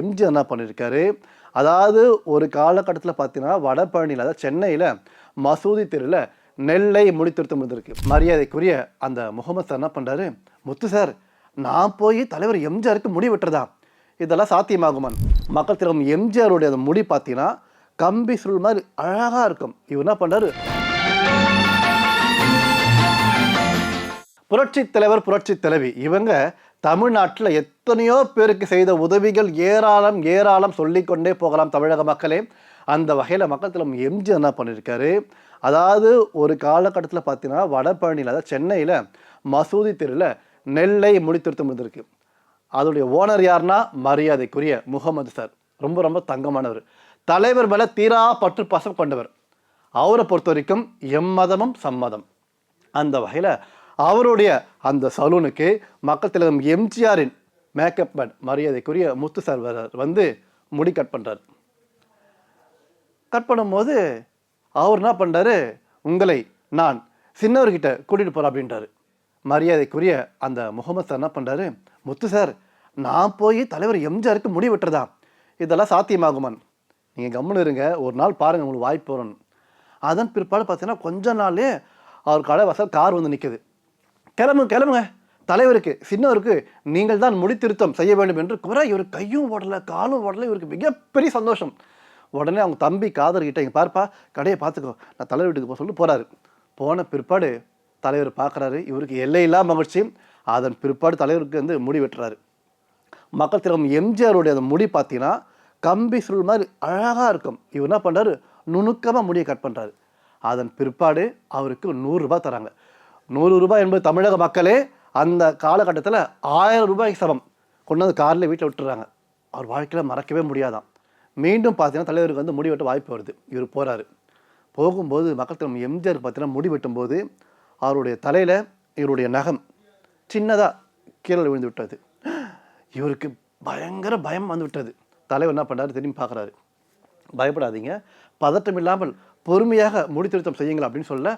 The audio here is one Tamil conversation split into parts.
எம்ஜிஆர் என்ன பண்ணியிருக்காரு. அதாவது ஒரு காலகட்டத்தில் பார்த்தீங்கன்னா வடபழனியில் அதாவது சென்னையில் மசூதி தெருவில் நெல்லை முடித்திருத்தம் இருந்திருக்கு. மரியாதைக்குரிய அந்த முகமது சார் என்ன பண்ணுறாரு முத்து சார் நான் போய் தலைவர் எம்ஜிஆருக்கு முடி வெட்டுறதா? இதெல்லாம் சாத்தியமாகுமான். மக்கள் திலகம் எம்ஜிஆருடைய அந்த முடி பார்த்தீங்கன்னா கம்பி சுருள் மாதிரி அழகாக இருக்கும். இவர் என்ன பண்ணுறாரு புரட்சி தலைவர் புரட்சி தலைவி. இவங்க தமிழ்நாட்டில் எத்தனையோ பேருக்கு செய்த உதவிகள் ஏராளம் ஏராளம் சொல்லிக்கொண்டே போகலாம் தமிழக மக்களே. அந்த வகையில் மக்கள் எம்ஜி என்ன பண்ணியிருக்காரு அதாவது ஒரு காலகட்டத்தில் பார்த்தீங்கன்னா வடபழனியில் அதாவது சென்னையில் மசூதி தெருவில் நெல்லை முடித்திருத்தம் இருந்திருக்கு. அதோடைய ஓனர் யாருன்னா மரியாதைக்குரிய முகமது சார். ரொம்ப ரொம்ப தங்கமானவர். தலைவர் மேலே தீரா பற்று பாசம் கொண்டவர். அவரை பொறுத்த வரைக்கும் எம்மதமும் சம்மதம் அந்த வகையில் அவருடைய அந்த சலூனுக்கு மக்கள் தலைவர் எம்ஜிஆரின் மேக்கப் மேன் மரியாதைக்குரிய முத்து சார் வந்து முடி கட் பண்ணுறார் கட் பண்ணும்போது அவர் என்ன பண்ணுறாரு உங்களை நான் சின்னவர்கிட்ட கூட்டிகிட்டு போகிறேன் அப்படின்றாரு. மரியாதைக்குரிய அந்த முகமது சார் என்ன பண்ணுறாரு முத்து சார் நான் போய் தலைவர் எம்ஜிஆருக்கு முடி விட்டுறதா? இதெல்லாம் சாத்தியமாகுமான். நீங்கள் கம்முன்னு இருங்க ஒரு நாள் பாருங்கள் உங்களுக்கு வாய்ப்பு வரணும் அதன் பிற்பாடு பார்த்தீங்கன்னா கொஞ்ச நாள்லே அவர் கடை வசல் கார் வந்து நிற்குது கிளம்புங்க கிளம்புங்க. தலைவருக்கு சின்னவருக்கு நீங்கள் தான் முடித்திருத்தம் செய்ய வேண்டும் என்று குறை இவர் கையும் ஓடலை காலும் ஓடலை. இவருக்கு மிகப்பெரிய சந்தோஷம். உடனே அவங்க தம்பி காதர்கிட்ட இங்கே பார்ப்பா கடையை பார்த்துக்கோ. நான் தலைவர் வீட்டுக்கு போக சொல்லி போகிறாரு போன பிற்பாடு தலைவர் பார்க்குறாரு. இவருக்கு எல்லையில்லா மகிழ்ச்சி. அதன் பிற்பாடு தலைவருக்கு வந்து முடி வெட்டுறாரு. மக்கள் திலகம் எம்ஜிஆருடைய அந்த முடி பார்த்தீங்கன்னா கம்பி சுருள் மாதிரி அழகாக இருக்கும். இவர் என்ன பண்ணுறாரு நுணுக்கமாக முடியை கட் பண்ணுறாரு அதன் பிற்பாடு அவருக்கு நூறுரூபா தராங்க. நூறு ரூபாய் என்பது தமிழக மக்களே அந்த காலகட்டத்தில் ஆயிரம் ரூபாய்க்கு சமம் கொண்டு வந்து காரில் வீட்டில் விட்டுறாங்க. அவர் வாழ்க்கையில் மறக்கவே முடியாதாம் மீண்டும் பார்த்தீங்கன்னா தலைவருக்கு வந்து முடி வெட்ட வாய்ப்பு வருது. இவர் போகிறாரு போகும்போது மக்கள் திலம் எம்ஜிஆர் பார்த்தீங்கன்னா முடி வெட்டும்போது அவருடைய தலையில் இவருடைய நகம் சின்னதாக கீழே விழுந்து விட்டது. இவருக்கு பயங்கர பயம் வந்து விட்டது. தலைவர் என்ன பண்ணாரு திரும்பி பார்க்குறாரு. பயப்படாதீங்க. பதட்டம் இல்லாமல் பொறுமையாக முடித்திருத்தம் செய்யுங்கள் அப்படின்னு சொல்ல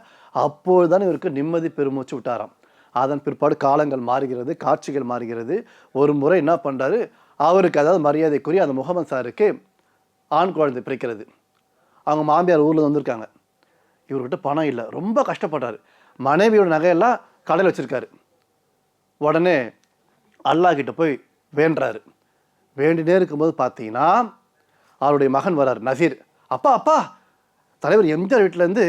அப்பொழுதுதான் இவருக்கு நிம்மதி பெருமூச்சு விட்டாராம். அதன் பிற்பாடு காலங்கள் மாறுகிறது காட்சிகள் மாறுகிறது. ஒரு முறை என்ன பண்ணுறாரு அவருக்கு அதாவது மரியாதைக்குரிய அந்த முகமது சாருக்கு ஆண் குழந்தை பிறக்கிறது. அவங்க மாமியார் ஊரில் வந்திருக்காங்க. இவர்கிட்ட பணம் இல்லை ரொம்ப கஷ்டப்பட்டார். மனைவியோட நகையெல்லாம் கடையில் வச்சுருக்காரு. உடனே அல்லாஹ் கிட்ட போய் வேண்டுறாரு. வேண்டினே இருக்கும்போது பார்த்தீங்கன்னா அவருடைய மகன் வரார் நசீர். அப்பா அப்பா தலைவர் எம்ஜிஆர் வீட்டிலேருந்து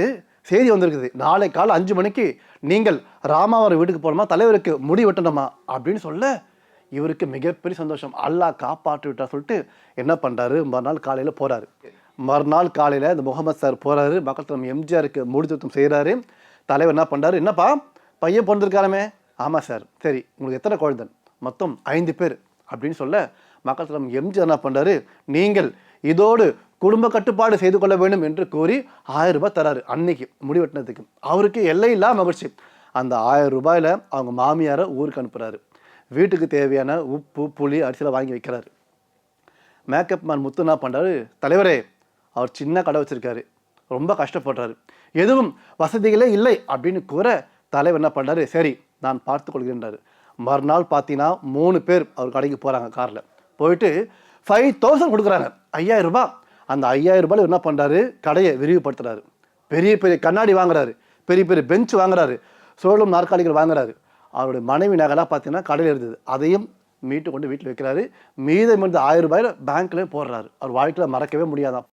செய்தி வந்திருக்குது. நாளை காலை அஞ்சு மணிக்கு நீங்கள் ராமாவரம் வீட்டுக்கு போகணுமா தலைவருக்கு முடி வெட்டணுமா அப்படின்னு சொல்ல இவருக்கு மிகப்பெரிய சந்தோஷம். அல்லாஹ் காப்பாற்றி விட்டா சொல்லிட்டு என்ன பண்ணுறாரு மறுநாள் காலையில் போகிறாரு மறுநாள் காலையில் இந்த முகமது சார் போகிறாரு மக்கள் தலைவர் எம்ஜிஆருக்கு முடி திருத்தம் செய்கிறாரு தலைவர் என்ன பண்ணுறாரு என்னப்பா பையன் பிறந்திருக்காரமே ஆமாம் சார். சரி உங்களுக்கு எத்தனை குழந்தை மொத்தம் ஐந்து பேர் அப்படின்னு சொல்ல மக்கள் தலைவர் எம்ஜிஆர் என்ன பண்ணுறாரு நீங்கள் இதோடு குடும்ப கட்டுப்பாடு செய்து கொள்ள வேண்டும் என்று கூறி ஆயிரம் ரூபாய் தராரு அன்னைக்கு முடி வெட்டினதுக்கு அவருக்கு எல்லையில்லா மகிழ்ச்சி. அந்த ஆயிரம் ரூபாயில் அவங்க மாமியாரை ஊருக்கு அனுப்புகிறாரு வீட்டுக்கு தேவையான உப்பு புளி அரிசியில் வாங்கி வைக்கிறாரு. மேக்கப் மேன் முத்து என்ன பண்ணுறாரு தலைவரே அவர் சின்ன கடை வச்சுருக்காரு. ரொம்ப கஷ்டப்படுறாரு. எதுவும் வசதிகளே இல்லை அப்படின்னு கூற தலைவர் என்ன பண்ணுறாரு சரி நான் பார்த்து கொள்கிறேன்றாரு. மறுநாள் பார்த்தீங்கன்னா மூணு பேர் அவர் கடைக்கு போகிறாங்க காரில். போயிட்டு ஃபைவ் தௌசண்ட் கொடுக்குறாங்க. ஐயாயிரம் ரூபாய். அந்த ஐயாயிரம் ரூபாயில் என்ன பண்ணுறாரு கடையை விரிவுபடுத்துறாரு. பெரிய பெரிய கண்ணாடி வாங்குறாரு. பெரிய பெரிய பெஞ்ச் வாங்குறாரு. சோழம் நாற்காலிகள் வாங்குறாரு. அவருடைய மனைவி நகைலாம் பார்த்தீங்கன்னா கடையில் இருந்தது. அதையும் மீட்டு கொண்டு வீட்டில் வைக்கிறாரு. மீதம் இருந்த ஆயிரம் ரூபாயில் பேங்க்லேயே போடுறாரு. அவர் வாழ்க்கையில் மறக்கவே முடியாதாம்